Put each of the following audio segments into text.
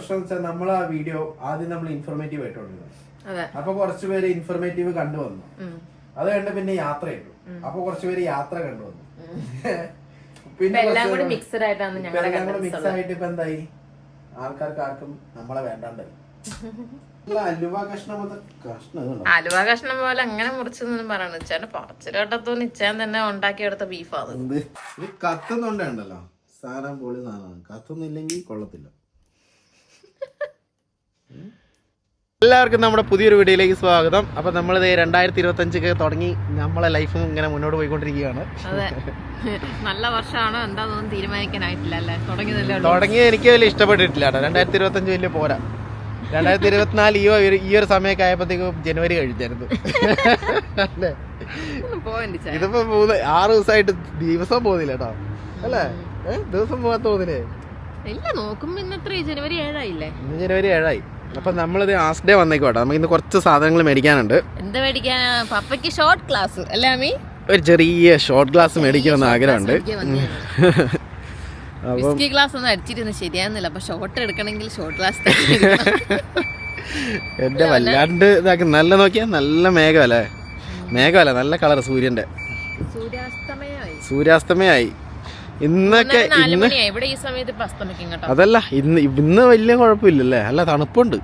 പ്രശ്നം വെച്ചാൽ നമ്മൾ ആ വീഡിയോ ആദ്യം നമ്മൾ ഇൻഫോർമേറ്റീവ് ആയിട്ടുള്ളത് അപ്പൊ കുറച്ചുപേര് ഇൻഫോർമേറ്റീവ് കണ്ടുവന്നു. അത് കണ്ട് പിന്നെ യാത്ര ഇട്ടു അപ്പൊ കുറച്ചുപേര് യാത്ര കണ്ടുവന്നു. പിന്നെ എല്ലാം കൂടി മിക്സഡ് ആയിട്ട് ഇപ്പൊ എന്തായി? ആൾക്കാർക്ക് ആർക്കും നമ്മളെ വേണ്ടാണ്ടായി അലുവ കഷ്ണം പോലെ അങ്ങനെ മുറിച്ചെന്നും പറയണ ഇച്ചാന്റെ പറച്ചിലോട്ടത്തൊന്നും ഇച്ചാൻ തന്നെ ഉണ്ടാക്കിയെടുത്ത ബീഫ് അത്. കത്തുന്നുണ്ടല്ലോ. സാധനം പൊളി സാധനമാണ്. കത്തുന്നില്ലെങ്കിൽ കൊള്ളത്തില്ല. എല്ലാവർക്കും നമ്മുടെ പുതിയൊരു വീഡിയോയിലേക്ക് സ്വാഗതം. അപ്പൊ നമ്മളിത് രണ്ടായിരത്തി ഇരുപത്തി അഞ്ചൊക്കെ തുടങ്ങി നമ്മളെ ലൈഫും ഇങ്ങനെ മുന്നോട്ട് പോയിക്കൊണ്ടിരിക്കുകയാണ്. നല്ല വർഷമാണോ എന്താണെന്നൊന്നും തീരുമാനിക്കാനായിട്ടില്ല അല്ലേ? തുടങ്ങിയതല്ലേ ഉള്ളൂ. എനിക്ക് വലിയ ഇഷ്ടപ്പെട്ടിട്ടില്ല കേട്ടോ. രണ്ടായിരത്തി ഇരുപത്തി അഞ്ച് വലിയ പോരാ. രണ്ടായിരത്തി ഇരുപത്തിനാല് ഈ ഒരു- ഈ ഒരു സമയമൊക്കെ ആയപ്പോഴത്തേക്കും ജനുവരി കഴിഞ്ഞായിരുന്നു. ഇതിപ്പോ മൂന്ന് ആറ് ദിവസമായിട്ട് ദിവസം പോകുന്നില്ല കേട്ടോ. അല്ലേ? ദിവസം പോകാൻ തോന്നില്ലേ? ഇല്ല ഇന്ന് എത്ര? ജനുവരി ഏഴായില്ലേ? ഇന്ന് ജനുവരി ഏഴായി. അപ്പൊ നമ്മളിത് ആസ് ഡേ വന്നേക്കോട്ടെ നമുക്ക് ഇന്ന് കുറച്ച് സാധനങ്ങൾ മേടിക്കാനുണ്ട്. എന്താ മേടിക്കാൻ പപ്പയ്ക്ക് ഷോർട്ട് ക്ലാസ് അല്ലേ അമ്മി? ഒരു ചെറിയ ഷോർട്ട് ഗ്ലാസ് മേടിക്കണമെന്ന് ആഗ്രഹമുണ്ട്. വിസ്കി ഗ്ലാസ് ഒന്നും അടിച്ചിരുന്ന് ശരിയാകുന്നില്ല അപ്പൊ ഷോർട്ട് എടുക്കണമെങ്കിൽ ഷോർട്ട് ഗ്ലാസ് എന്റെ വല്ലാണ്ട് ഇതാക്കി. നല്ല നോക്കിയാ നല്ല മേഘമല്ലേ? മേഘമല്ല? നല്ല കളർ സൂര്യന്റെ. സൂര്യാസ്തമയായി. ഇന്നൊക്കെ ഇന്ന് ഇവിടെ ഈ സമയത്ത് അതല്ല ഇന്ന് ഇന്ന് വലിയ കുഴപ്പമില്ലല്ലേ? അല്ല തണുപ്പുണ്ട്.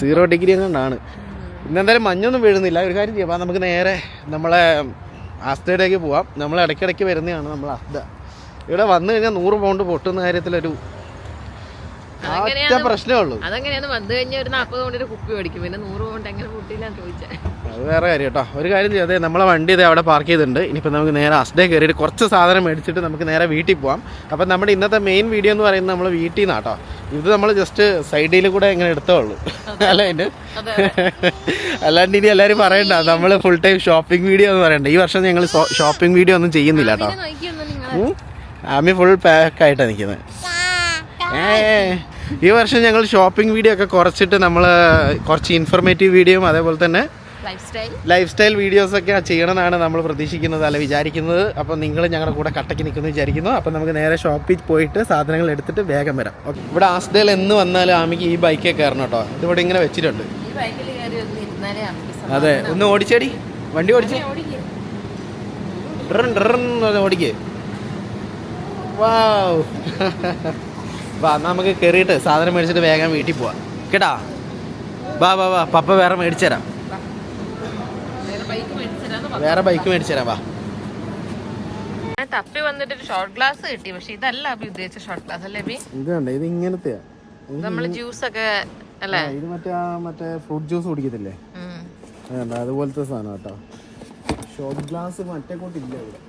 സീറോ ഡിഗ്രി എങ്ങാണ്ടാണ് ഇന്ന് എന്തായാലും മഞ്ഞൊന്നും വീഴുന്നില്ല. ഒരു കാര്യം ചെയ്യാം. നമുക്ക് നേരെ നമ്മളെ ആസ്തയിലേക്ക് പോവാം. നമ്മൾ ഇടയ്ക്കിടയ്ക്ക് വരുന്നതാണ് നമ്മൾ അസ്ത ഇവിടെ വന്നു കഴിഞ്ഞാൽ നൂറ് പൗണ്ട് പൊട്ടുന്ന കാര്യത്തിലൊരു ഒറ്റ അതെങ്ങനെയാണ് പ്രശ്നമേ ഉള്ളൂ. അതെങ്ങനെയാന്ന് വന്നു കഴിഞ്ഞാൽ ഒരു നാൽപ്പത് ഒരു കുപ്പി മേടിക്കും. പിന്നെ നൂറ് കൊണ്ട് എങ്ങനെ കൂട്ടിയില്ല ചോദിച്ചേ. അത് വേറെ കാര്യം കേട്ടോ. ഒരു കാര്യം ചെയ്യാം. അതെ നമ്മളെ വണ്ടി ഇത് അവിടെ പാർക്ക് ചെയ്തിട്ടുണ്ട്. ഇനിയിപ്പോൾ നമുക്ക് നേരെ അസ്ഡേ കയറിയിട്ട് കുറച്ച് സാധനം മേടിച്ചിട്ട് നമുക്ക് നേരെ വീട്ടിൽ പോവാം. അപ്പം നമ്മുടെ ഇന്നത്തെ മെയിൻ വീഡിയോ എന്ന് പറയുന്നത് നമ്മൾ വീട്ടിൽ കേട്ടോ ഇത് നമ്മൾ ജസ്റ്റ് സൈഡിൽ കൂടെ ഇങ്ങനെ എടുത്തേ ഉള്ളൂ അല്ല അതിന്റെ അതെ. അല്ലാണ്ട് ഇനി എല്ലാവരും പറയണ്ട. നമ്മൾ ഫുൾ ടൈം ഷോപ്പിംഗ് വീഡിയോ എന്ന് പറയണ്ട. ഈ വർഷം ഞങ്ങൾ ഷോപ്പിംഗ് വീഡിയോ ഒന്നും ചെയ്യുന്നില്ല കേട്ടോ ആമി ഫുൾ പാക്ക് ആയിട്ടാണ് നിൽക്കുന്നത് ഈ വർഷം ഞങ്ങൾ ഷോപ്പിംഗ് വീഡിയോ ഒക്കെ കുറച്ചിട്ട് നമ്മൾ കുറച്ച് ഇൻഫർമേറ്റീവ് വീഡിയോയും അതേപോലെ തന്നെ ലൈഫ് സ്റ്റൈൽ വീഡിയോസ് ഒക്കെ ചെയ്യണമെന്നാണ് നമ്മൾ പ്രതീക്ഷിക്കുന്നത് അല്ല വിചാരിക്കുന്നത്. അപ്പോൾ നിങ്ങൾ ഞങ്ങളുടെ കൂടെ കട്ടയ്ക്ക് നിൽക്കുന്നു വിചാരിക്കുന്നു. അപ്പോൾ നമുക്ക് നേരെ ഷോപ്പിൽ പോയിട്ട് സാധനങ്ങൾ എടുത്തിട്ട് വേഗം വരാം. ഇവിടെ ആസ്ഡേൽ എന്ന് വന്നാലും ആമിക്ക് ഈ ബൈക്കേ കയറണം കേട്ടോ. ഇതിവിടെ ഇങ്ങനെ വെച്ചിട്ടുണ്ട്. അതെ ഒന്ന് ഓടിച്ചേടി. വണ്ടി ഓടിച്ചേ. ഓടിക്കേ. വാവ് വാ നമുക്ക് കയറിയിട്ട് സാധനം മേടിച്ചിട്ട് വേഗം വീട്ടിൽ പോവാം. കേട്ടാ? വാ വാ വാ പപ്പ വേറെ മേടിച്ചു തരാം വേറെ ബൈക്ക് മേടിച്ചിട്ടാന്ന് വേറെ ബൈക്ക് മേടിച്ചു തരാം വാ. ഞാൻ തപ്പി വന്നിട്ട് ഒരു ഷോർട്ട് ഗ്ലാസ് കിട്ടി പക്ഷെ ഇതല്ല അഭി ഉദ്ദേശിച്ച ഷോർട്ട് ഗ്ലാസ് അല്ലേ അഭി? ഇത് കണ്ടേ ഇത് ഇങ്ങനത്തെയാ. ഇത് നമ്മൾ ജ്യൂസ് ഒക്കെ അല്ലേ? ഇത് മറ്റേ മറ്റേ ഫ്രൂട്ട് ജ്യൂസ് കുടിക്കത്തില്ലേ? അതുപോലത്തെ സാധനം കേട്ടോ. ഷോർട്ട് ഗ്ലാസ് മറ്റേ കൂട്ടില്ല ഇവിടെ.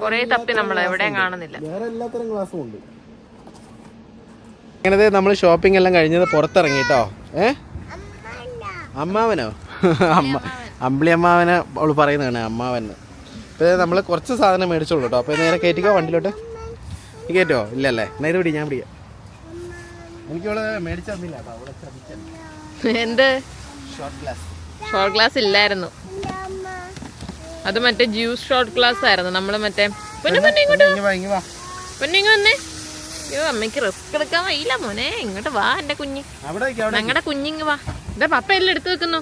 കൊറേ തപ്പി നമ്മൾ എവിടെയും കാണുന്നില്ല. വേറെ എല്ലാത്തരം ഗ്ലാസ്സും ഉണ്ട്. ഇങ്ങനത്തെ നമ്മൾ ഷോപ്പിംഗ് എല്ലാം കഴിഞ്ഞത് പുറത്തിറങ്ങി കേട്ടോ ഏ? അമ്മാവനോ? അമ്മ അമ്പിളി അമ്മാവനെ അവൾ പറയുന്നതാണ് അമ്മാവൻ. ഇപ്പൊ നമ്മൾ കുറച്ച് സാധനം മേടിച്ചോളൂ കേട്ടോ അപ്പൊ നേരെ കയറ്റിക്കോ വണ്ടിയിലോട്ട്? നീ കയറ്റോ ഇല്ലല്ലേ? എന്നാ ഇത് പിടി ഞാൻ പിടിക്കാം. എനിക്ക് അവൾ മേടിച്ചു തന്നില്ല ഷോർട്ട് ഗ്ലാസ് ഷോർട്ട് ഗ്ലാസ് ഇല്ലായിരുന്നു. അത് മറ്റേ ജ്യൂസ് ഷോർട്ട് ക്ലാസ് ആയിരുന്നു. നമ്മൾ മറ്റേ പൊന്നു പൊന്നു ഇങ്ങോട്ട് ഇങ്ങ് വാ, വാ. പൊന്നു ഇങ്ങ് വന്നേ. അയ്യോ അമ്മയ്ക്ക് റിസ്ക് എടുക്കാൻ വയ്യില്ല മോനെ. ഇങ്ങോട്ട് വാ എന്റെ കുഞ്ഞ്. ഞങ്ങളുടെ കുഞ്ഞിങ് വാ. ഇതാ പപ്പ എല്ലാം എടുത്തു വെക്കുന്നു.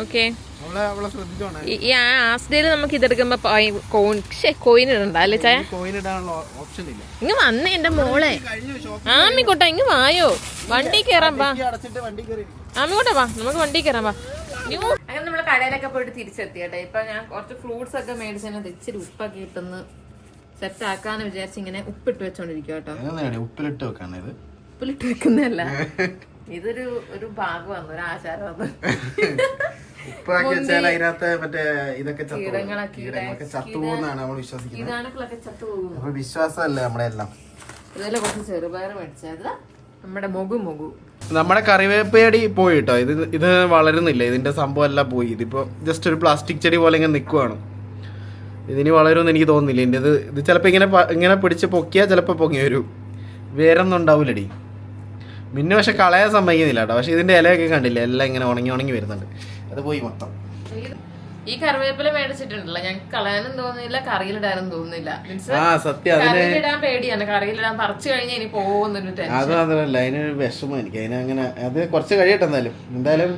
ഓക്കെ. ഈ ആസ് ഡേയിൽ നമുക്ക് ഇതെടുക്കുമ്പോ കോയിൻ കോയിൻ ഇടണ്ട അല്ലേ ചായ? ഇങ്ങ് വന്നേ എന്റെ മോളെ. ആമിക്കോട്ടെ ഇങ്ങ് വായോ. വണ്ടി കയറാൻ വാ. ആമിക്കോട്ടെ വാ. നമുക്ക് വണ്ടി കയറാൻ വാ. അങ്ങനെ നമ്മൾ കടയിലൊക്കെ പോയിട്ട് തിരിച്ചെത്തി കേട്ടോ. ഇപ്പൊ ഞാൻ കുറച്ച് ഫ്രൂട്ട്സ് ഒക്കെ മേടിച്ചതിനകത്ത് ഇച്ചിരി ഉപ്പൊക്കെ ഇട്ടൊന്ന് സെറ്റ് ആക്കാന്ന് വിചാരിച്ച് ഇങ്ങനെ ഉപ്പിട്ട് വെച്ചോണ്ടിരിക്കും കേട്ടോ. ഉപ്പിലിട്ട് വെക്കാണ് ഇത്? ഉപ്പിലിട്ട് വെക്കുന്നതല്ല. ഇതൊരു ഒരു ഭാഗമാണ് ഒരു ആചാരമാണ് വന്നു ഇതാണ് വിശ്വാസമല്ലേ കുറച്ച് ചെറുപയർ മേടിച്ചത്. നമ്മുടെ മുഗു മുഗു നമ്മുടെ കറിവേപ്പയടി പോയി കേട്ടോ ഇത് ഇത് വളരുന്നില്ല. ഇതിന്റെ സംഭവം എല്ലാം പോയി. ഇതിപ്പോ ജസ്റ്റ് ഒരു പ്ലാസ്റ്റിക് ചെടി പോലെ ഇങ്ങനെ നിൽക്കുവാണ് ഇതിന് വളരുമെന്ന് എനിക്ക് തോന്നുന്നില്ല. എന്റെ ഇത് ഇത് ചിലപ്പോൾ ഇങ്ങനെ ഇങ്ങനെ പിടിച്ച് പൊക്കിയാൽ ചിലപ്പോൾ പൊങ്ങി വരും. വേറൊന്നും ഉണ്ടാവില്ലടി മിന്നു പക്ഷെ കളയാൻ സമ്മതിക്കുന്നില്ല കേട്ടോ. പക്ഷെ ഇതിന്റെ ഇലയൊക്കെ കണ്ടില്ല? എല്ലാം ഇങ്ങനെ ഉണങ്ങി ഉണങ്ങി വരുന്നുണ്ട്. അത് പോയി മൊത്തം. ഈ കറിവേപ്പില മേടിച്ചിട്ടുണ്ടല്ലോ. ഞങ്ങൾക്ക് കളയാനും തോന്നുന്നില്ല കറിയിലിടാനും തോന്നുന്നില്ല. ആ സത്യം. അതിന് കറിയിലിടാൻ പേടിയാണ്. കറിയിലിടാൻ പറിച്ചു കഴിഞ്ഞാൽ ഇനി പോകുന്നൊരു ടെൻഷൻ. അത് മാത്രല്ല അതിനൊരു വിഷമം എനിക്ക്. അതിന് അങ്ങനെ അത് കുറച്ച് കഴിയട്ടെ എന്തായാലും എന്തായാലും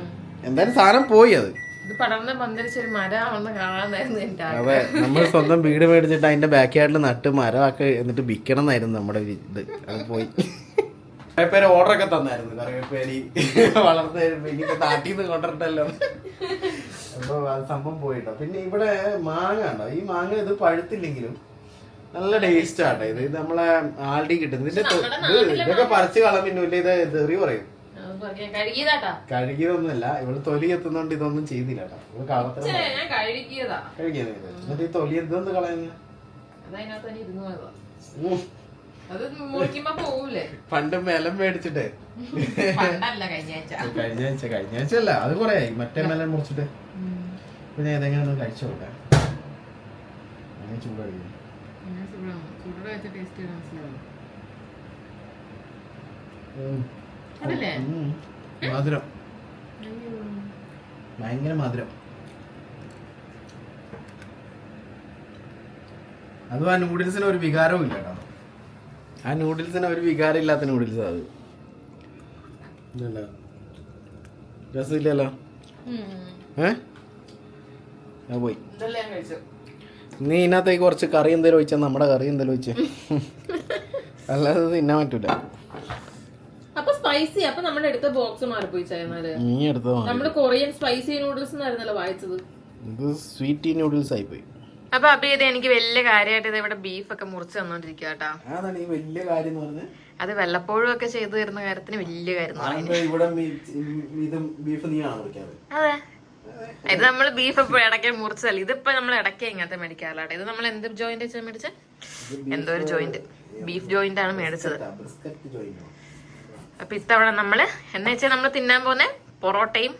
എന്തായാലും സാധനം പോയി അത്. ഇത് പടർന്ന് പന്തലിച്ചൊരു മരമാണെന്ന് കാണാനായിരുന്നു എന്റെ അതെ നമ്മൾ സ്വന്തം വീട് മേടിച്ചിട്ട് അതിന്റെ ബാക്ക് യാർഡിൽ നട്ട് മരമാക്കി എന്നിട്ട് വിൽക്കണം എന്നായിരുന്നു നമ്മുടെ ഇത്. അത് പോയി. പേര് ഓർഡർ ഒക്കെ തന്നായിരുന്നു. കറിവേപ്പേരി വളർന്നു ഇനിയിപ്പോ നാട്ടിൽ നിന്ന് കൊണ്ടിട്ടല്ലോ അപ്പൊ അത് സംഭവം പോയിട്ടോ. പിന്നെ ഇവിടെ മാങ്ങ ഉണ്ടോ? ഈ മാങ്ങ ഇത് പഴുത്തില്ലെങ്കിലും നല്ല ടേസ്റ്റ് ആട്ടോ ഇത്. ഇത് നമ്മളെ ആൾഡി കിട്ടുന്നത്. ഇതിന്റെ ഇത് ഇതൊക്കെ പറിച്ച് ഇത് തെറി പറയും. കഴുകിയതൊന്നുമല്ല ഇവൾ തൊലി എത്തുന്നോണ്ട് ഇതൊന്നും ചെയ്തില്ല കേട്ടോ. ഇവൾ കളത്തിന് കഴുകിയതാ. എന്നിട്ട് ഈ തൊലി എന്തൊന്ന് കളയുന്നത് പണ്ട് മെലം മേടിച്ചിട്ട്. കഴിഞ്ഞ ആഴ്ച കഴിഞ്ഞ ആഴ്ച അല്ല അത് കൊറേ മറ്റേ മെലം മുറിച്ചിട്ട്. പിന്നെ ഏതെങ്കിലും ഒന്ന് കഴിച്ചു നോക്കാം അങ്ങനെ ചൂടായി. ചൂടോടെ വെച്ച ടേസ്റ്റ് മനസ്സിലാവും. ഉം. അതല്ലേ? ഉം. മധുരം. ഭയങ്കര മധുരം. അതും ആ നൂഡിൽസിന് ഒരു വികാരവും ഇല്ല കേട്ടോ. ആ നൂഡിൽസിന് ഒരു വികാരം ഇല്ലാത്ത നൂഡിൽസ് അത്. രസമില്ലല്ലോ? ഏ? പോയി. നീ ഇതിനകത്തേക്ക് കുറച്ച് കറി എന്തേലും ഒഴിച്ചാ? നമ്മുടെ കറി എന്തേലും ഒഴിച്ചേ? അല്ലാതെ തിന്നാൻ പറ്റൂല. അപ്പൊ സ്പൈസി അപ്പൊ നമ്മുടെ അടുത്ത ബോക്സ് മാറിപ്പോയി ചേർന്നാൽ നീ എടുത്തോ നമ്മൾ കൊറിയൻ സ്പൈസി നൂഡിൽസ് എന്നായിരുന്നല്ലോ വായിച്ചത്. ഇത് സ്വീറ്റ് നൂഡിൽസ് ആയിപ്പോയി. അപ്പൊ ഇത് എനിക്ക് വലിയ കാര്യമായിട്ട് ഇത് ഇവിടെ ബീഫ് ഒക്കെ മുറിച്ച് തന്നോണ്ടിരിക്കുക കേട്ടോ. അതാണ് ഈ വലിയ കാര്യം എന്ന് പറഞ്ഞത് അത് വല്ലപ്പോഴും ഒക്കെ ചെയ്തു തരുന്ന കാര്യത്തിന് വലിയ കാര്യം ഇവിടെ ഇതും ബീഫ് നീയാണോ മുറിക്കാറ് അതെ. ഇത് നമ്മൾ ബീഫ് ഇപ്പൊ ഇടയ്ക്ക് മുറിച്ചല്ല. ഇതിപ്പോ നമ്മൾ ഇടയ്ക്ക് ഇങ്ങനത്തെ മേടിക്കാറില്ല. ഇത് നമ്മൾ എന്ത് ജോയിന്റ് വെച്ചാൽ മേടിച്ചത് എന്തോ ഒരു ജോയിന്റ് ബീഫ് ജോയിന്റ് ആണ് മേടിച്ചത്. അപ്പൊ ഇത്തവണ നമ്മൾ എന്നുവെച്ചാൽ നമ്മൾ തിന്നാൻ പോകുന്ന പൊറോട്ടയും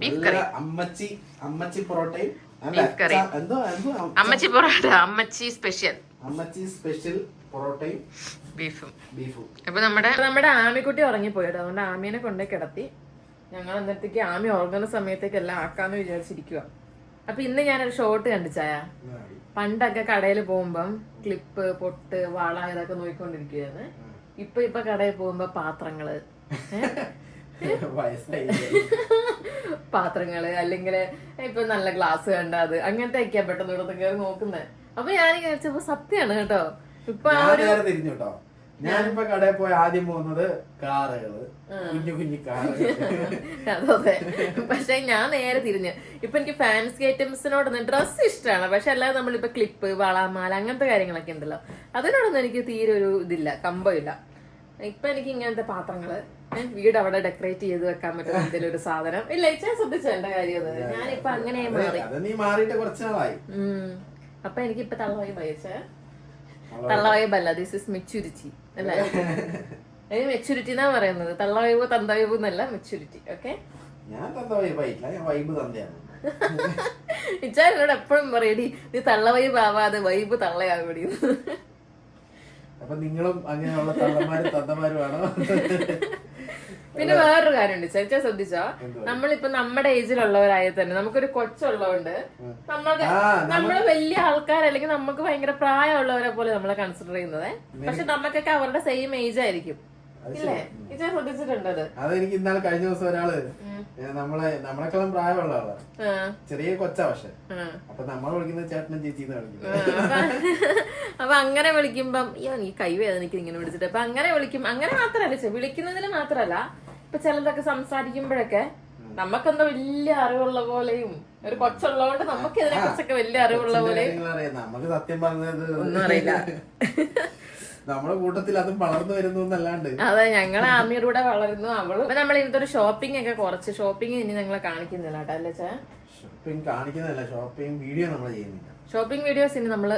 ബീഫ് കറി അമ്മച്ചി അമ്മച്ചി പൊറോട്ടയും ബീഫ് കറി. അമ്മച്ചി പൊറോട്ട അമ്മച്ചി സ്പെഷ്യൽ. അമ്മച്ചി സ്പെഷ്യൽ പൊറോട്ടയും ബീഫും. ബീഫും. അപ്പൊ നമ്മുടെ നമ്മുടെ ആമിക്കുട്ടി ഉറങ്ങിപ്പോയി അതുകൊണ്ട് ആമീനെ കൊണ്ടേ കിടത്തി. ഞങ്ങൾ അന്നത്തേക്ക് ആമി ഉറങ്ങുന്ന സമയത്തേക്ക് എല്ലാം ആക്കാന്ന് വിചാരിച്ചിരിക്കുക അപ്പൊ ഇന്ന് ഞാനൊരു ഷോട്ട് കണ്ടിച്ചായ പണ്ടൊക്കെ കടയിൽ പോകുമ്പം ക്ലിപ്പ് പൊട്ട് വള ഇതൊക്കെ നോക്കിക്കൊണ്ടിരിക്കുകയാണ് ഇപ്പൊ ഇപ്പൊ കടയിൽ പോകുമ്പോ പാത്രങ്ങൾ. പാത്രങ്ങൾ അല്ലെങ്കിൽ ഇപ്പൊ നല്ല ഗ്ലാസ് കണ്ട അത് അങ്ങനത്തെ ഒക്കെയാ പെട്ടെന്ന് ഇവിടെ കയറി നോക്കുന്നത് അപ്പൊ ഞാൻ വിചാരിച്ചപ്പോ സത്യമാണ് കേട്ടോ. ഇപ്പൊ ആ ഞാൻ ഒരു നേരെ തിരിഞ്ഞു കേട്ടോ ഞാനിപ്പോ കടയിൽ പോയി ആദ്യം പോകുന്നത് കാറുകൾ. കുഞ്ഞു കുഞ്ഞു അതെ പക്ഷെ ഞാൻ നേരെ തിരിഞ്ഞ്. ഇപ്പൊ എനിക്ക് ഫാൻസി ഐറ്റംസിനോടൊന്നും ഡ്രസ്സ് ഇഷ്ടമാണ് പക്ഷെ അല്ലാതെ നമ്മളിപ്പോ ക്ലിപ്പ് വളമാല അങ്ങനത്തെ കാര്യങ്ങളൊക്കെ ഉണ്ടല്ലോ. അതിനോടൊന്നും എനിക്ക് തീരെ ഒരു ഇതില്ല കമ്പമില്ല ഇപ്പൊ എനിക്ക് ഇങ്ങനത്തെ പാത്രങ്ങൾ വീട് അവിടെ ഡെക്കറേറ്റ് ചെയ്ത് വെക്കാൻ പറ്റുന്ന എന്തെങ്കിലും ഒരു സാധനം. ഇല്ല ഇച്ചാ ശ്രദ്ധിച്ച എന്റെ കാര്യം ഞാനിപ്പോ അങ്ങനെ മാറി. നീ മാറിയിട്ട് കുറച്ച് നാളായി. ഉം. അപ്പൊ എനിക്ക് ഇപ്പൊ തള്ളവായി വയസ്സേ തള്ളവൈബല്ല ദിസ് ഇസ് മെച്യൂരിറ്റി അല്ലേ? മെച്യൂരിറ്റി എന്നാ പറയുന്നത്? തള്ളവൈബ് തന്തവൈബ് എന്നല്ല മെച്യൂരിറ്റി ഓക്കെ ഞാൻ വൈബ് ഇച്ചാ എന്നോട് എപ്പോഴും പറയടി നീ തള്ളവൈബ് ആവാതെ വൈബ് തള്ളയാകൂടി അപ്പൊ നിങ്ങളും അങ്ങനെയുള്ള തള്ളമാരും തന്തമാരുമാണോ പിന്നെ വേറൊരു കാര്യമുണ്ട്. ചേച്ചി ശ്രദ്ധിച്ചോ? നമ്മളിപ്പോ നമ്മുടെ ഏജിലുള്ളവരായ തന്നെ നമുക്കൊരു കൊച്ചുള്ളതുകൊണ്ട് നമ്മൾക്ക് നമ്മൾ വലിയ ആൾക്കാർ അല്ലെങ്കിൽ നമുക്ക് ഭയങ്കര പ്രായമുള്ളവരെ പോലെ നമ്മളെ കൺസിഡർ ചെയ്യുന്നത്. പക്ഷെ നമുക്കൊക്കെ അവരുടെ സെയിം ഏജ് ആയിരിക്കും. അതെനിക്ക് ഇന്നാളെ കഴിഞ്ഞ ദിവസം ഒരാൾ നമ്മളെ നമ്മളെക്കാളും പ്രായമുള്ള ആളാ. ചെറിയ കൊച്ചാ പക്ഷെ. അപ്പൊ നമ്മൾ വിളിക്കുന്ന ചേട്ടനും വിളിക്കുന്നത് അപ്പൊ- അങ്ങനെ വിളിക്കുമ്പം അയ്യോ ഇങ്ങനെ വിളിച്ചിട്ട് അപ്പൊ അങ്ങനെ വിളിക്കും. അങ്ങനെ മാത്രല്ല വിളിക്കുന്നതിന് മാത്രല്ല. ഇപ്പൊ ചിലതൊക്കെ സംസാരിക്കുമ്പോഴൊക്കെ നമുക്കെന്തോ വലിയ അറിവുള്ള പോലെയും ഒരു കൊച്ചുള്ളതുകൊണ്ട് നമുക്ക് ഇതിനെ കുറിച്ചൊക്കെ വലിയ അറിവുള്ള നമുക്ക് സത്യം പറഞ്ഞത് ഒന്നും അറിയില്ല. നമ്മുടെ കൂട്ടത്തിൽ അതും വളർന്നു വരുന്നു എന്നല്ലാണ്ട്. അതെ ഞങ്ങൾ ആമിയുടെ വളരുന്നു അവൾ. നമ്മൾ ഇന്നത്തെ ഷോപ്പിംഗ് ഒക്കെ കുറച്ച്. ഷോപ്പിംഗ് ഇനി ഞങ്ങളെ കാണിക്കുന്നില്ല കേട്ടോ അല്ലേ ചേ ഷോപ്പിംഗ് കാണിക്കുന്നില്ല ഷോപ്പിംഗ് വീഡിയോ നമ്മൾ ചെയ്യുന്നില്ല. ഷോപ്പിംഗ് വീഡിയോസ് ഇനി നമ്മൾ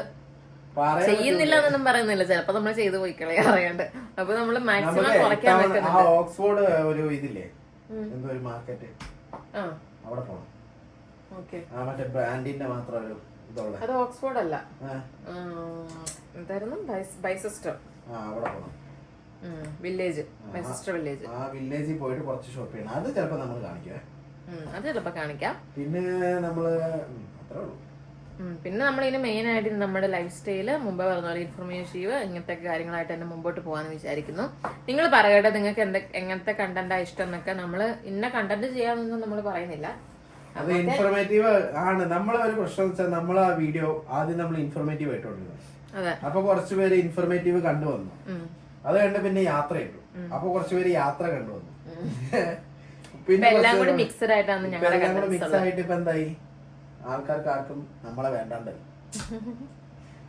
ചെയ്യുന്നില്ല എന്നൊന്നും പറയുന്നില്ല. ചിലപ്പോ നമ്മൾ ചെയ്തു പോയി കളയാ അറിയാണ്ട്. അപ്പൊ നമ്മൾ മാക്സിമം കുറയ്ക്കാൻ ഓക്സ്ഫോർഡ് ഒരു ഇതില്ലേ? എന്തോ ഒരു മാർക്കറ്റ് ആ. അവിടെ പോണം. ഓക്കെ. ആ മറ്റേ ബ്രാൻഡിന്റെ മാത്രം ഒരു അത് ഓക്സ്ഫോർഡ് അല്ല എന്തായിരുന്നു? ബൈസിസ്റ്റർ. Village Bicester village. ആ വില്ലേജിൽ പോയിട്ട് കുറച്ച് ഷോപ്പ് ചെയ്യണം. അത് ചിലപ്പോ നമ്മൾ കാണിക്കാം അത് ചിലപ്പോ കാണിക്കാം. പിന്നെ അത്രേ ഉള്ളൂ. ഉം, പിന്നെ നമ്മളിതിന് മെയിൻ ആയിട്ട് നമ്മുടെ ലൈഫ് സ്റ്റൈൽ മുമ്പ് പറഞ്ഞ പോലെ ഇൻഫർമേറ്റീവ് ഇങ്ങനത്തെ കാര്യങ്ങളായിട്ട് തന്നെ മുമ്പോട്ട് പോകാന്ന് വിചാരിക്കുന്നു. നിങ്ങൾ പറയട്ടെ നിങ്ങൾക്ക് എന്ത് എങ്ങനത്തെ കണ്ടന്റാ ഇഷ്ടം എന്നൊക്കെ നമ്മൾ ഇന്ന കണ്ടന്റ് ചെയ്യാമെന്നൊന്നും നമ്മൾ പറയുന്നില്ല. അത് ഇൻഫർമേറ്റീവ് ആണ്. നമ്മളെ ഒരു പ്രശ്നം വെച്ചാൽ നമ്മൾ ആ വീഡിയോ ആദ്യം നമ്മൾ ഇൻഫർമേറ്റീവ് ആയിട്ടുള്ളത് അപ്പൊ കുറച്ചുപേര് ഇൻഫോർമേറ്റീവ് കണ്ടുവന്നു. അത് കണ്ട് പിന്നെ യാത്ര ഇട്ടു അപ്പൊ കുറച്ചുപേര് യാത്ര കണ്ടുവന്നു. പിന്നെ എല്ലാം കൂടി മിക്സഡ് ആയിട്ടാണ് മിക്സ് ആയിട്ട് ഇപ്പൊ എന്തായി? ആൾക്കാർക്ക് ആർക്കും നമ്മളെ വേണ്ടാണ്ടായി.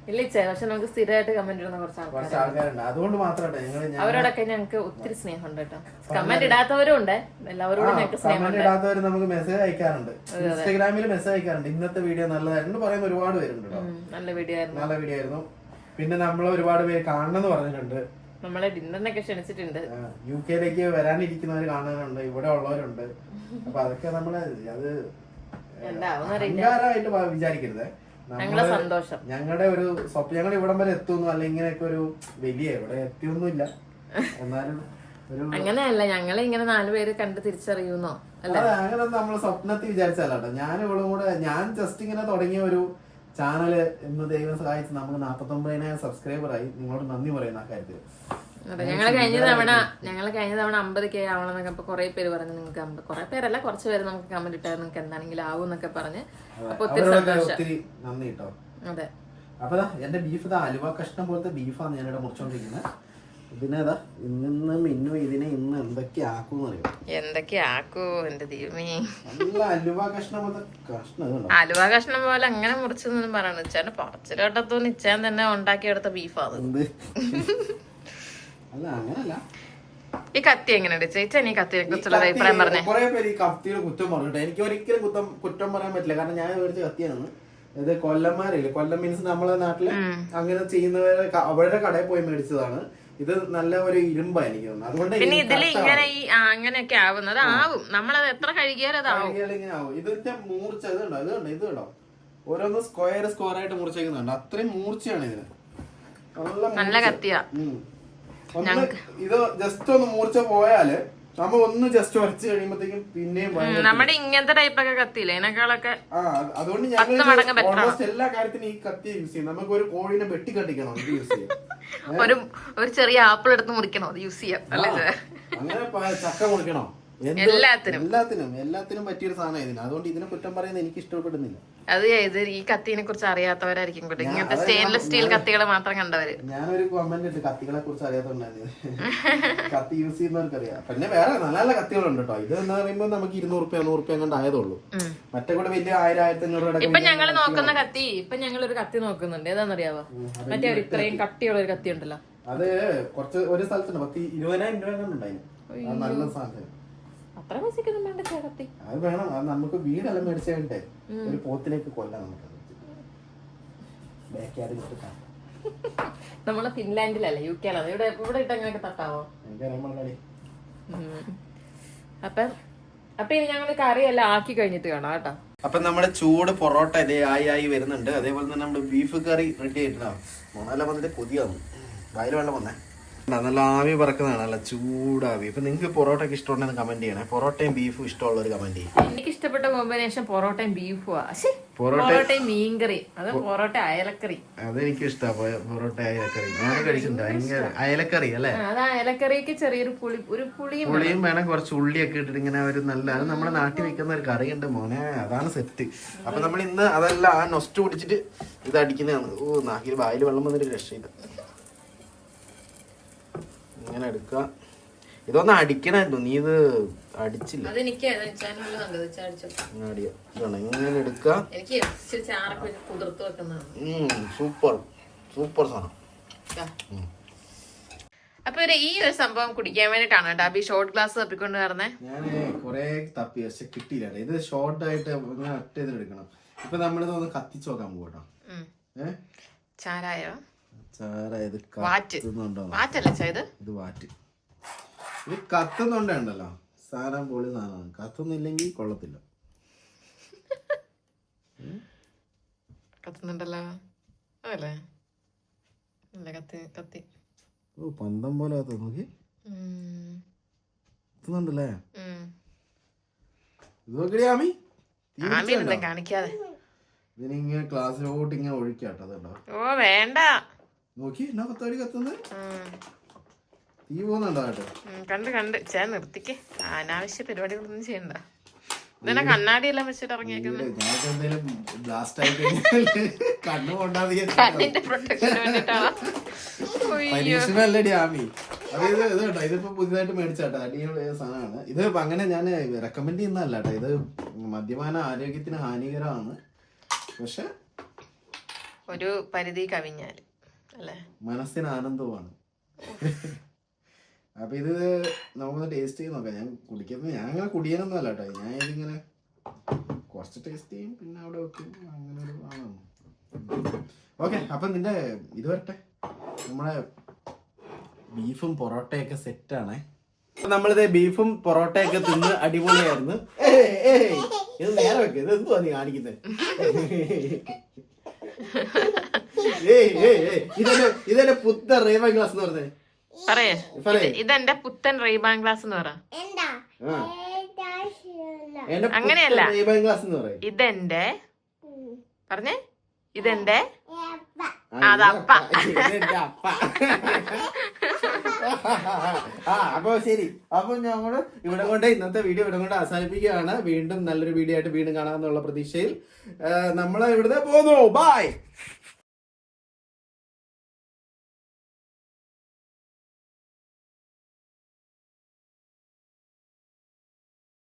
ഇല്ല പക്ഷെ നമുക്ക് സ്ഥിരമായിട്ട് കമന്റ് ഇടുന്ന കുറച്ച് കുറച്ച് ആൾക്കാരുണ്ട്. അതുകൊണ്ട് മാത്രമേ ഞങ്ങൾ അവരോടൊക്കെ ഞങ്ങൾക്ക് ഒത്തിരി സ്നേഹമുണ്ട് കേട്ടോ. കമന്റ് ഇടാത്തവരും ഉണ്ട് എല്ലാവരോടും ഞങ്ങൾക്ക് കമന്റ് ഇടാത്തവർ നമുക്ക് മെസ്സേജ് അയക്കാറുണ്ട്. ഇൻസ്റ്റാഗ്രാമിൽ മെസ്സേജ് അയക്കാറുണ്ട്. ഇന്നത്തെ വീഡിയോ നല്ലതായിരുന്നു പറയുന്ന ഒരുപാട് പേരുണ്ട് കേട്ടോ. ഉം, നല്ല വീഡിയോ ആയിരുന്നു. നല്ല വീഡിയോ ആയിരുന്നു. പിന്നെ നമ്മൾ ഒരുപാട് പേര് കാണണമെന്ന് പറഞ്ഞിട്ടുണ്ട്. നമ്മളെ ഡിന്നറിനൊക്കെ ക്ഷണിച്ചിട്ടുണ്ട്. യു കെയിലേക്ക് വരാനിരിക്കുന്നവർ കാണാനുണ്ട്. ഇവിടെ ഉള്ളവരുണ്ട്. അപ്പൊ അതൊക്കെ നമ്മൾ അത് എന്താവും അഹങ്കാരമായിട്ട് വ- വിചാരിക്കരുത്. ഞങ്ങളെ സന്തോഷം. ഞങ്ങളുടെ ഒരു സ്വപ്നം ഞങ്ങൾ ഇവിടം വരെ എത്തുന്നു. അല്ലെങ്കിൽ ഇങ്ങനെയൊക്കെ ഒരു വലിയ ഇവിടെ എത്തിയൊന്നുമില്ല. എന്നാലും അങ്ങനെയല്ല ഞങ്ങളെ ഇങ്ങനെ നാലുപേര് കണ്ട് തിരിച്ചറിയുന്നോ? അല്ല? അങ്ങനെ നമ്മൾ സ്വപ്നത്തിൽ വിചാരിച്ചല്ലോ ഞാൻ ഇവളും കൂടെ ഞാൻ ജസ്റ്റ് ഇങ്ങനെ തുടങ്ങിയ ഒരു ചാനൽ എന്ന് ദൈവം സഹായിച്ച് നമുക്ക് നാപ്പത്തൊമ്പതിനായിരം സബ്സ്ക്രൈബർ ആയി. നിങ്ങളോട് നന്ദി പറയുന്ന ആ കാര്യത്തിൽ അതെ ഞങ്ങൾ കഴിഞ്ഞ തവണ ഞങ്ങൾ കഴിഞ്ഞ തവണ അമ്പത് കെ ആവണം എന്നൊക്കെ കുറെ പേര് പറഞ്ഞു നിങ്ങൾക്ക് അമ്പത് കുറെ പേരല്ല കുറച്ച് പേര് നമുക്ക് കമന്റ് ഇട്ടാൽ നിങ്ങൾക്ക് എന്താണെങ്കിലും ആവും എന്നൊക്കെ പറഞ്ഞ്. അപ്പൊ ഒത്തിരി സന്തോഷം. അതെ. അപ്പൊ എന്റെ ബീഫ് ഇതാ അലുവ കഷ്ണം പോലത്തെ ബീഫാണ് ഞാൻ ഇവിടെ മുറിച്ചോണ്ടിരിക്കുന്നത് ഇതിനേതാ ഇന്ന് മിന്നു ഇതിനെ ഇന്ന് എന്തൊക്കെ ആക്കും അറിയാം? എന്തൊക്കെയാക്കൂ എന്റെ ദൈവമേ. നല്ല അലുവ കഷ്ണം പോലത്തെ കഷ്ണം അലുവ കഷ്ണം പോലെ അങ്ങനെ മുറിച്ചെന്നും പറയണു ഇച്ചാന്റെ പറച്ചിലോട്ടത്തോന്ന് ഇച്ചാൻ തന്നെ ഉണ്ടാക്കിയെടുത്ത ബീഫാണ് എന്ത്? അല്ല അങ്ങനല്ല. ഈ കത്തി എങ്ങനെയുണ്ട്? ചേച്ചൻ ഈ കത്തിയെ കുറിച്ചുള്ള അഭിപ്രായം പറഞ്ഞേ. കുറെ പേര് ഈ കത്തിയുടെ കുറ്റം പറഞ്ഞിട്ട് എനിക്ക് ഒരിക്കലും കുറ്റം കുറ്റം പറയാൻ പറ്റില്ല. കാരണം ഞാൻ മേടിച്ച കത്തിയാണ്. ഇത് കൊല്ലന്മാരില്ലേ? കൊല്ലം മീൻസ് നമ്മളെ നാട്ടിൽ അങ്ങനെ ചെയ്യുന്നവരെ അവരുടെ കടയിൽ പോയി മേടിച്ചതാണ്. ഇത് നല്ല ഒരു ഇരുമ്പായിരിക്കും എനിക്ക് തോന്നുന്നത്. അതുകൊണ്ട് പിന്നെ ഇതിൽ ഇങ്ങനെ ഈ അങ്ങനെയൊക്കെ ആവുന്നത് ആവും. നമ്മളത് എത്ര കഴുകിയാലും അതാവും ഇങ്ങനെ ആവും. ഇതിന്റെ മൂർച്ച ഇത് ഇതുണ്ടോ ഇത് കണ്ടോ? ഓരോന്ന് സ്ക്വയർ സ്ക്വയർ ആയിട്ട് മുറിച്ചേക്കുന്നുണ്ട് അത്രയും മൂർച്ചയാണ് ഇതിന്. നല്ല കത്തിയാ. ഇത് ജസ്റ്റ് ഒന്ന് മൂർച്ച പോയാൽ നമ്മ ഒന്ന് ജസ്റ്റ് വരച്ച് കഴിയുമ്പോഴത്തേക്കും പിന്നെയും നമ്മുടെ ഇങ്ങനത്തെ ടൈപ്പൊക്കെ കത്തിയില്ലേ? ഇതിനേക്കാളൊക്കെ അതുകൊണ്ട് ഞങ്ങൾ ഓൾമോസ്റ്റ് എല്ലാ കാര്യത്തിനും ഈ കത്തി യൂസ് ചെയ്യും. നമുക്ക് ഒരു കോഴിനെ വെട്ടി കട്ടിക്കണം ഇത് യൂസ് ചെയ്യാം ഒരു ഒരു ചെറിയ ആപ്പിൾ എടുത്ത് മുറിക്കണോ അത് യൂസ് ചെയ്യാം അല്ലേ? അങ്ങനെ ചക്ക മുറിക്കണോ. എല്ലാത്തിനും. എല്ലാത്തിനും എല്ലാത്തിനും പറ്റിയൊരു സാധനം ഇതിന് അതുകൊണ്ട് ഇതിനെ കുറ്റം പറയുന്നത് എനിക്ക് ഇഷ്ടപ്പെടുന്നില്ല അത് ഇത് ഈ കത്തിനെ കുറിച്ച് അറിയാത്തവരായിരിക്കും കൂടെ ഇങ്ങനത്തെ സ്റ്റെയിൻലെസ് സ്റ്റീൽ കത്തികൾ മാത്രം കണ്ടവര്. ഞാനൊരു കമന്റ് ഇട്ട് കത്തികളെ കുറിച്ച് കത്തി യൂസ് ചെയ്യുന്നവർക്ക് അറിയാം പിന്നെ വേറെ നല്ല നല്ല കത്തികളുണ്ട് കേട്ടോ. ഇത് എന്ന് പറയുമ്പോൾ നമുക്ക് ഇരുന്നൂറ് റുപ്യ നൂറ് റുപ്യ കണ്ട് ആയതുള്ളൂ. മറ്റേ കൂടെ വലിയ ആയിരം ആയിരത്തി അഞ്ഞൂറ് ഇപ്പൊ ഞങ്ങൾ നോക്കുന്ന കത്തി ഇപ്പൊ ഞങ്ങൾ ഒരു കത്തി നോക്കുന്നുണ്ട്. ഏതാണെന്നറിയാവോ മറ്റേ ഒരു ഇത്രയും കട്ടിയുള്ള ഒരു കത്തി ഉണ്ടല്ലോ അത് കുറച്ച് ഒരു സ്ഥലത്തുണ്ട്. പത്ത് ഇരുപതിനായിരം രൂപ നല്ല സാധനം. അത്ര പൈസക്കൊന്നും വേണ്ട ചേ അത് വേണം. അത് നമുക്ക് വീടല്ല മേടിച്ചേ ഒരു പോത്തിലേക്ക് കൊല്ലാം നമുക്ക് ബാക്ക്യാർഡിൽ ഇട്ടിട്ടാ നമ്മൾ ഫിൻലാൻഡിലല്ലേ യു കെയിലാണ് ഇവിടെ ഇവിടെ ഇട്ട് അങ്ങനെയൊക്കെ തട്ടാവോ. അപ്പം അപ്പൊ ഇനി ഞങ്ങൾ കറിയെല്ലാം ആക്കി കഴിഞ്ഞിട്ട് കാണാം കേട്ടോ. അപ്പൊ നമ്മുടെ ചൂട് പൊറോട്ട ഇതേ ആയി ആയി വരുന്നുണ്ട്. അതേപോലെ തന്നെ നമ്മുടെ ബീഫ് കറി റെഡി ആയിട്ടുണ്ടാവും മോണെല്ലാം വന്നിട്ട് കൊതിയാവും വായിൽ വെള്ളം വന്നേ. നല്ല ആവി പറക്കുന്നതാണ് നല്ല ചൂടാവി ഇപ്പൊ നിങ്ങൾക്ക് പൊറോട്ടയ്ക്ക് ഇഷ്ടമുണ്ടെന്ന് കമന്റ് ചെയ്യണേ. പൊറോട്ടയും ബീഫും ഇഷ്ടമുള്ളവർ കമന്റ് ചെയ്യും. എനിക്ക് ഇഷ്ടപ്പെട്ട കോമ്പിനേഷൻ പൊറോട്ടയും ബീഫും പൊറോട്ട- പൊറോട്ടയും മീൻകറി. അത് പൊറോട്ട അയലക്കറി. അതെനിക്ക് ഇഷ്ടമാണ് പൊറോട്ട അയലക്കറി. ഞാൻ കഴിച്ചിട്ടുണ്ട് ഭയങ്കര അയലക്കറി അല്ലേ? അത് അയലക്കറിക്ക് ചെറിയൊരു പുളി ഒരു പുളിയും പുളിയും വേണം കുറച്ച് ഉള്ളിയൊക്കെ ഇട്ടിട്ട് ഇങ്ങനെ ഒരു നല്ല അത് നമ്മുടെ നാട്ടിൽ വെക്കുന്ന ഒരു കറി ഉണ്ട് മോനെ അതാണ് സെറ്റ്. അപ്പൊ നമ്മൾ ഇന്ന് അതല്ല ആ നൊസ്റ്റ് പിടിച്ചിട്ട് ഇത് അടിക്കുന്നതാണ്. ഓ നാക്കിൽ വായിൽ വെള്ളം വന്നിട്ട് രക്ഷയില്ല. ഇങ്ങനെ എടുക്കുക. ഇതൊന്നും അടിക്കണായിരുന്നു നീ ഇത് അടിച്ചില്ല. ഇങ്ങനെ എടുക്കുക. സൂപ്പർ. സൂപ്പർ സാധനം. അപ്പൊ ഒരു ഈ ഒരു സംഭവം കുടിക്കാൻ വേണ്ടിട്ടാണ് കേട്ടോ ഷോർട്ട് ഗ്ലാസ് തപ്പിക്കൊണ്ട് വരണേ ഞാൻ കൊറേ തപ്പി പക്ഷെ കിട്ടിയില്ല ഇത് ഷോർട്ട് ആയിട്ട് ഒറ്റ ഇതിലെടുക്കണം ഇപ്പൊ നമ്മളിത് ഒന്ന് കത്തിച്ച് നോക്കാൻ പോകട്ടോ ഏഹ് ചാരായോ? ഇത് ഇത് വാറ്റ്. ഇത് കത്തുന്നുണ്ടല്ലോ സാധനം പൊളി സാധനമാണ്. കത്തുന്നില്ലെങ്കിൽ കൊള്ളത്തില്ല. കത്തുന്നുണ്ടല്ലോ? അതല്ലേ? കത്തി കത്തി. ഓ പന്തം പോലെ കത്ത് നോക്കി. കത്തുന്നുണ്ടല്ലേ. ഇത് ആമി. കാണിക്കാതെ. ഇതിനിങ്ങനെ ക്ലാസ്സിലോട്ട് ഇങ്ങനെ ഒഴിക്കാട്ടോ അതുണ്ടോ ഓ വേണ്ട. നോക്കി. എന്നാ കൊത്തടി കത്തുന്നത് ഉം. തീ പോകുന്നുണ്ടോ കേട്ടോ കണ്ട് കണ്ട്. ചേ നിർത്തിക്ക്. അനാവശ്യ പരിപാടികളൊന്നും ചെയ്യണ്ട. ഇതന്നെ കണ്ണാടി എല്ലാം വെച്ചിട്ട് ഇറങ്ങിയേക്കുന്നത് ഇതിപ്പോ പുതിയതായിട്ട് മേടിച്ചാട്ടോ അടിയുള്ള സാധനമാണ്. ഇത് അങ്ങനെ ഞാൻ റെക്കമെൻഡ് ചെയ്യുന്നതല്ല കേട്ടോ. ഇത് മദ്യപാന ആരോഗ്യത്തിന് ഹാനികരമാണ്. പക്ഷെ ഒരു പരിധി കവിഞ്ഞാൽ. അല്ലേ മനസ്സിന് ആനന്ദവുമാണ്. അപ്പൊ ഇത് നമുക്കൊന്ന് ടേസ്റ്റ് ചെയ്ത് നോക്കാം. ഞാൻ കുടിക്കുന്നത് ഞാൻ അങ്ങനെ കുടിയനൊന്നും അല്ല കേട്ടോ. ഞാൻ ഇതിങ്ങനെ കുറച്ച് ടേസ്റ്റ് ചെയ്യും പിന്നെ അവിടെ വെക്കും. അങ്ങനെ ഒരു ആണ്. ഓക്കെ അപ്പൊ നിന്റെ ഇത് വരട്ടെ. നമ്മളെ ബീഫും പൊറോട്ടയൊക്കെ സെറ്റാണേ നമ്മളിത് ബീഫും പൊറോട്ടയൊക്കെ തിന്ന് അടിപൊളിയായിരുന്നു. ഇത് നേരെ വെക്ക്. ഇത് എന്തുവാ നീ കാണിക്കുന്നത് ഏയ് ഏയ് ഏയ്. ഇതെന്റെ ഇതെന്റെ പുത്ത റേവ ഗ്ലാസ് എന്ന് പറഞ്ഞേ. പറയേ. പറയ്. ഇതെന്റെ പുത്തൻ റെയ്ബാൻ ഗ്ലാസ് എന്ന് പറ. ആ. എന്റെ അങ്ങനെയല്ല. റേവ ഗ്ലാസ് എന്ന് പറയും. ഇതെന്റെ പറഞ്ഞേ. ഇതെന്റെ ആ, അതപ്പ. ഇതെന്റെ അപ്പ. ആ അപ്പൊ ശരി. അപ്പൊ ഞങ്ങൾ ഇവിടെ കൊണ്ട് ഇന്നത്തെ വീഡിയോ ഇവിടെ കൊണ്ട് അവസാനിപ്പിക്കുകയാണ്. വീണ്ടും നല്ലൊരു വീഡിയോ ആയിട്ട് വീണ്ടും കാണാമെന്നുള്ള പ്രതീക്ഷയിൽ. ആ, നമ്മൾ ഇവിടുന്ന് പോന്നു. ബൈ